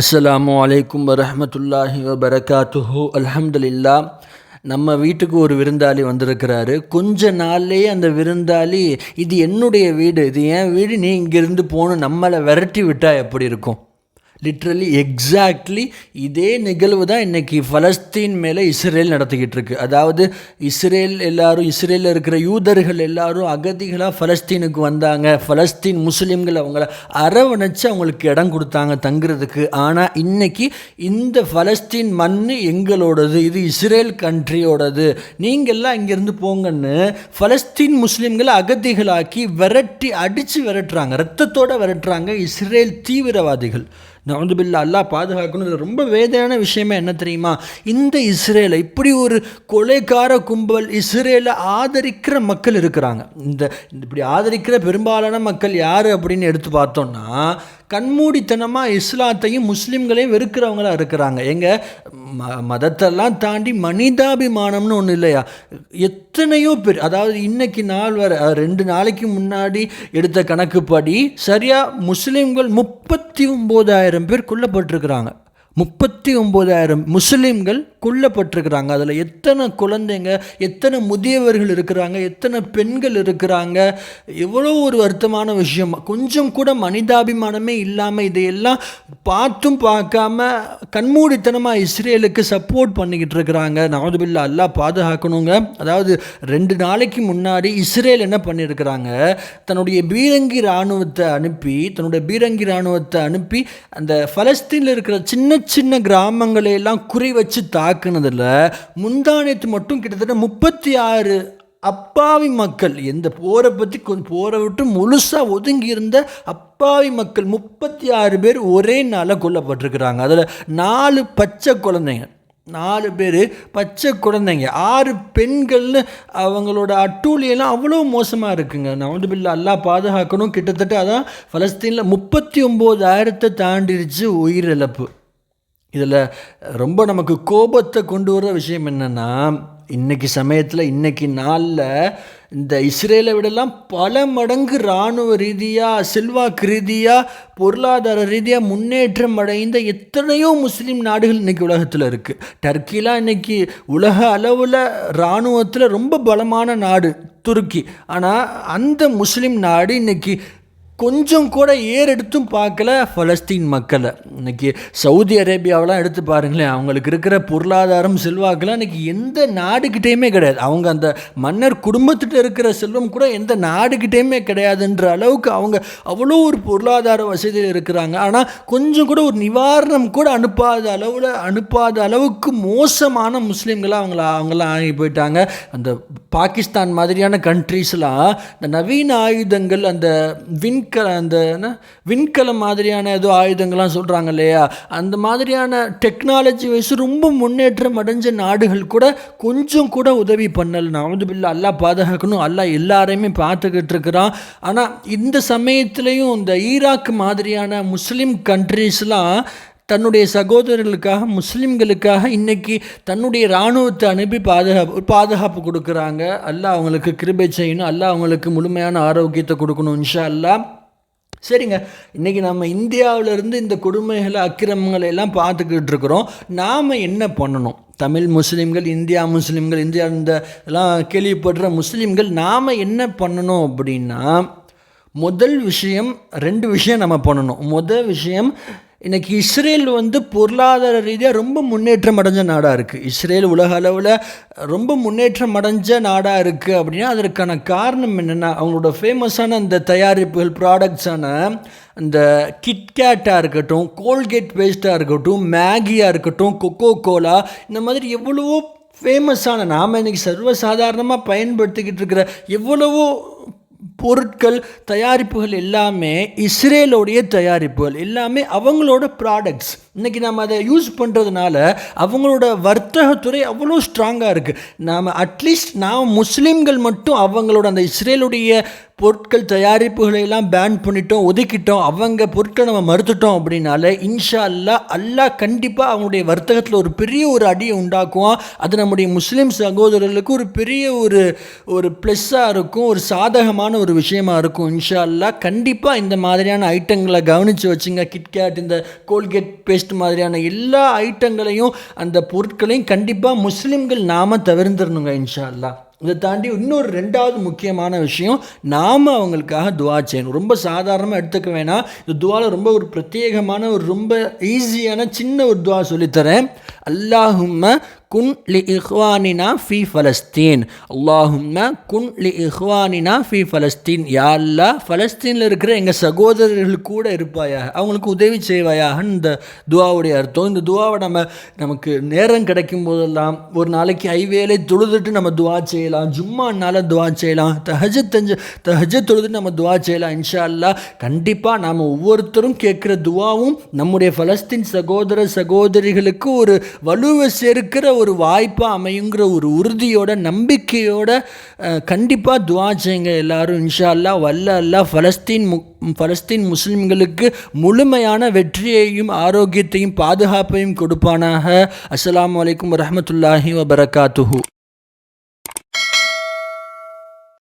அஸ்ஸலாமு அலைக்கும் வரமத்துல்லாஹி வபரகாத்துஹு. அல்ஹம்துலில்லா நம்ம வீட்டுக்கு ஒரு விருந்தாளி வந்திருக்கிறாரு. கொஞ்ச நாள்லேயே அந்த விருந்தாளி இது என்னுடைய வீடு இது என் வீடு நீ இங்கேருந்து போகணும் நம்மளை விரட்டி விட்டால் எப்படி இருக்கும்? லிட்ரலி எக்ஸாக்ட்லி இதே நிகழ்வு தான் இன்றைக்கி ஃபலஸ்தீன் மேலே இஸ்ரேல் நடத்திக்கிட்டு இருக்கு. அதாவது இஸ்ரேல் எல்லாரும் இஸ்ரேலில் இருக்கிற யூதர்கள் எல்லாரும் அகதிகளாக ஃபலஸ்தீனுக்கு வந்தாங்க. ஃபலஸ்தீன் முஸ்லீம்கள் அவங்கள அரவணைச்சு அவங்களுக்கு இடம் கொடுத்தாங்க தங்குறதுக்கு. ஆனால் இன்றைக்கி இந்த ஃபலஸ்தீன் மண் எங்களோடது இது இஸ்ரேல் கண்ட்ரியோடது நீங்கள்லாம் இங்கேருந்து போங்கன்னு ஃபலஸ்தீன் முஸ்லீம்களை அகதிகளாக்கி விரட்டி அடித்து விரட்டுறாங்க. ரத்தத்தோடு விரட்டுறாங்க இஸ்ரேல் தீவிரவாதிகள். நவந்துபில்லா அல்லா பாதுகாக்கணும். ரொம்ப வேதையான விஷயமே என்ன தெரியுமா? இந்த இஸ்ரேலை இப்படி ஒரு கொலைக்கார கும்பல் இஸ்ரேலை ஆதரிக்கிற மக்கள் இருக்கிறாங்க. இந்த இப்படி ஆதரிக்கிற பெரும்பாலான மக்கள் யார் அப்படின்னு எடுத்து பார்த்தோம்னா கண்மூடித்தனமாக இஸ்லாத்தையும் முஸ்லீம்களையும் வெறுக்கிறவங்களா இருக்கிறாங்க. எங்கள் ம மதத்தெல்லாம் தாண்டி மனிதாபிமானம்னு ஒன்று இல்லையா? எத்தனையோ பேர் அதாவது இன்னைக்கு நாள் வர ரெண்டு நாளைக்கு முன்னாடி எடுத்த கணக்குப்படி சரியாக முஸ்லீம்கள் முப்பத்தி ஒம்போதாயிரம் பேர் கொல்லப்பட்டிருக்கிறாங்க. முப்பத்தி ஒம்போதாயிரம் முஸ்லீம்கள் கொல்லப்பட்டிருக்கிறாங்க. அதில் எத்தனை குழந்தைங்க எத்தனை முதியவர்கள் இருக்கிறாங்க எத்தனை பெண்கள் இருக்கிறாங்க. எவ்வளோ ஒரு வருத்தமான விஷயம். கொஞ்சம் கூட மனிதாபிமானமே இல்லாமல் இதையெல்லாம் பார்த்தும் பார்க்காம கண்மூடித்தனமாக இஸ்ரேலுக்கு சப்போர்ட் பண்ணிக்கிட்டு இருக்கிறாங்க. நவதுபில்லா எல்லாம் பாதுகாக்கணுங்க. அதாவது ரெண்டு நாளைக்கு முன்னாடி இஸ்ரேல் என்ன பண்ணியிருக்கிறாங்க? தன்னுடைய பீரங்கி இராணுவத்தை அனுப்பி தன்னுடைய பீரங்கி இராணுவத்தை அனுப்பி அந்த ஃபலஸ்தீனில் இருக்கிற சின்ன சின்ன கிராமங்களை எல்லாம் குறி வச்சு தாக்குனதில் முந்தானத்து மட்டும் கிட்டத்தட்ட முப்பத்தி ஆறு அப்பாவி மக்கள். எந்த போரை பற்றி கொஞ்சம் போரை விட்டு முழுசாக ஒதுங்கி இருந்த அப்பாவி மக்கள் முப்பத்தி ஆறு பேர் ஒரே நாளில் கொல்லப்பட்டிருக்கிறாங்க. அதில் நாலு பச்சை குழந்தைங்க. நாலு பேர் பச்சை குழந்தைங்க. ஆறு பெண்கள்னு அவங்களோட அட்டூழியெல்லாம் அவ்வளோ மோசமாக இருக்குங்க. நவந்து பில்லா எல்லாம் பாதுகாக்கணும். கிட்டத்தட்ட அதான் ஃபலஸ்தீனில் முப்பத்தி ஒம்போதாயிரத்தை தாண்டிடுச்சு உயிரிழப்பு. இதில் ரொம்ப நமக்கு கோபத்தை கொண்டு வர விஷயம் என்னென்னா இன்னைக்கு சமயத்தில் இன்னைக்கு நாளில் இந்த இஸ்ரேலை விடலாம் பல மடங்கு இராணுவ ரீதியாக செல்வாக்கு ரீதியாக பொருளாதார ரீதியாக முன்னேற்றம் அடைந்த எத்தனையோ முஸ்லீம் நாடுகள் இன்றைக்கி உலகத்தில் இருக்குது டர்க்கிலாம் இன்றைக்கி உலக அளவில் இராணுவத்தில் ரொம்ப பலமான நாடு துருக்கி. ஆனால் அந்த முஸ்லீம் நாடு இன்றைக்கி கொஞ்சம் கூட ஏறெடுத்தும் பார்க்கல ஃபலஸ்தீன் மக்களை. இன்றைக்கி சவுதி அரேபியாவெலாம் எடுத்து பாருங்களேன் அவங்களுக்கு இருக்கிற பொருளாதாரம் செல்வாக்கெல்லாம் இன்னைக்கு எந்த நாடுகிட்டேயுமே கிடையாது. அவங்க அந்த மன்னர் குடும்பத்திட்ட இருக்கிற செல்வம் கூட எந்த நாடுகிட்டேயுமே கிடையாதுன்ற அளவுக்கு அவங்க அவ்வளோ ஒரு பொருளாதார வசதியில் இருக்கிறாங்க. ஆனால் கொஞ்சம் கூட ஒரு நிவாரணம் கூட அனுப்பாத அளவில் அனுப்பாத அளவுக்கு மோசமான முஸ்லீம்களாக அவங்கள அவங்களாம் ஆகி போயிட்டாங்க. அந்த பாகிஸ்தான் மாதிரியான கண்ட்ரீஸ்லாம் இந்த நவீன ஆயுதங்கள் அந்த வின் விண்கல அந்த என்ன விண்கலம் மாதிரியான ஏதோ ஆயுதங்கள்லாம் சொல்கிறாங்க இல்லையா? அந்த மாதிரியான டெக்னாலஜி வைஸ் ரொம்ப முன்னேற்றம் அடைஞ்ச நாடுகள் கூட கொஞ்சம் கூட உதவி பண்ணலை. நான் வந்து பில்லா அல்லா பாதுகாக்கணும். அல்லா எல்லாரையுமே பார்த்துக்கிட்டு இருக்கிறான். ஆனால் இந்த சமயத்துலேயும் இந்த ஈராக் மாதிரியான முஸ்லீம் கண்ட்ரீஸ்லாம் தன்னுடைய சகோதரர்களுக்காக முஸ்லீம்களுக்காக இன்றைக்கி தன்னுடைய இராணுவத்தை அனுப்பி பாதுகாப்பு பாதுகாப்பு கொடுக்குறாங்க. அல்லாஹ் அவங்களுக்கு கிருபை செய்யணும். அல்லா அவங்களுக்கு முழுமையான ஆரோக்கியத்தை கொடுக்கணும் இன்ஷா அல்லாஹ். சரிங்க. இன்றைக்கி நம்ம இந்தியாவிலேருந்து இந்த கொடுமைகளை அக்கிரமங்களை எல்லாம் பார்த்துக்கிட்டு இருக்கிறோம். நாம் என்ன பண்ணணும்? தமிழ் முஸ்லீம்கள் இந்தியா முஸ்லீம்கள் இந்தியா இந்த எல்லாம் கேள்விப்படுற முஸ்லீம்கள் நாம் என்ன பண்ணணும் அப்படின்னா முதல் விஷயம் ரெண்டு விஷயம் நம்ம பண்ணணும். முதல் விஷயம் இன்றைக்கி இஸ்ரேல் வந்து பொருளாதார ரீதியாக ரொம்ப முன்னேற்றம் அடைஞ்ச நாடாக இருக்குது இஸ்ரேல் உலக அளவில் ரொம்ப முன்னேற்றம் அடைஞ்ச நாடாக இருக்குது அப்படின்னா அதற்கான காரணம் என்னென்னா அவங்களோட ஃபேமஸான அந்த தயாரிப்புகள் ப்ராடக்ட்ஸான அந்த கிட்கேட்டாக இருக்கட்டும் கோல்கேட் பேஸ்ட்டாக இருக்கட்டும் மேகியாக இருக்கட்டும் கொக்கோ கோலா இந்த மாதிரி எவ்வளவோ ஃபேமஸான நாம் இன்றைக்கி சர்வசாதாரணமாக பயன்படுத்திக்கிட்டு இருக்கிற எவ்வளவோ பொருட்கள் தயாரிப்புகள் எல்லாமே இஸ்ரேலோடைய தயாரிப்புகள் எல்லாமே அவங்களோட ப்ராடக்ட்ஸ் இன்றைக்கி நம்ம அதை யூஸ் பண்ணுறதுனால அவங்களோட வர்த்தகத்துறை அவ்வளோ ஸ்ட்ராங்காக இருக்குது நாம் அட்லீஸ்ட் நாம் முஸ்லீம்கள் மட்டும் அவங்களோட அந்த இஸ்ரேலுடைய பொருட்கள் தயாரிப்புகளை எல்லாம் பேன் பண்ணிட்டோம் ஒதுக்கிட்டோம் அவங்க பொருட்களை நம்ம மறுத்துட்டோம் அப்படின்னால இன்ஷா அல்லா அல்லாஹ் கண்டிப்பாக அவங்களுடைய வர்த்தகத்தில் ஒரு பெரிய ஒரு அடியை உண்டாக்குவான். அது நம்முடைய முஸ்லீம் சகோதரர்களுக்கு ஒரு பெரிய ஒரு ஒரு ப்ளஸ்ஸாக இருக்கும் ஒரு சாதகமான ஒரு விஷயமா இருக்கும். இன்ஷா அல்லாஹ் கண்டிப்பாக இந்த மாதிரியான ஐட்டங்களை கவனித்து வச்சுங்க. கிட்கேட் இந்த கோல்கேட் பேஸ்ட் மாதிரியான எல்லா ஐட்டங்களையும் அந்த பொருட்களையும் கண்டிப்பாக முஸ்லீம்கள் நாம தவிர்ந்துடணுங்க இன்ஷா அல்லா இதை தாண்டி இன்னொரு ரெண்டாவது முக்கியமான விஷயம் நாம் அவங்களுக்காக துவா செய்யணும். ரொம்ப சாதாரணமாக எடுத்துக்க வேணாம். இந்த துவாவில் ரொம்ப ஒரு பிரத்யேகமான ஒரு ரொம்ப ஈஸியான சின்ன ஒரு துவா சொல்லித்தரேன். அல்லாஹும்ம குன் லி இஹ்வானினா ஃபி ஃபலஸ்தீன் அல்லாஹும்னா குன் லி இஹ்வானினா ஃபி ஃபலஸ்தீன் யா ஃபலஸ்தீனில் இருக்கிற எங்கள் சகோதரர்கள் கூட இருப்பாயா? அவங்களுக்கு உதவி செய்வாயாக இந்த துவாவுடைய அர்த்தம். இந்த துவாவை நம்ம நமக்கு நேரம் கிடைக்கும் போதெல்லாம் ஒரு நாளைக்கு ஐவேலை தொழுதுட்டு நம்ம துவா செய்யலாம். ஜும்மானால துவா செய்யலாம். தஹஜ தஞ்ச தஹஜ தொழுதுட்டு நம்ம துவா செய்யலாம். இன்ஷா அல்லா கண்டிப்பாக நாம் ஒவ்வொருத்தரும் கேட்குற துவாவும் நம்முடைய ஃபலஸ்தீன் சகோதர சகோதரிகளுக்கு ஒரு வலுவை சேர்க்கிற ஒரு வாய்ப்பாக அமையுங்கிற ஒரு உறுதியோட நம்பிக்கையோட கண்டிப்பாக துவா செய்யுங்க எல்லாரும். இன்ஷா அல்லா வல்ல அல்லா ஃபலஸ்தீன் மு ஃபலஸ்தீன் முஸ்லிம்களுக்கு முழுமையான வெற்றியையும் ஆரோக்கியத்தையும் பாதுகாப்பையும் கொடுப்பானாக. அஸ்லாம் வலைக்கம் வரமத்துல்லாஹி வபரகாத்துஹூ.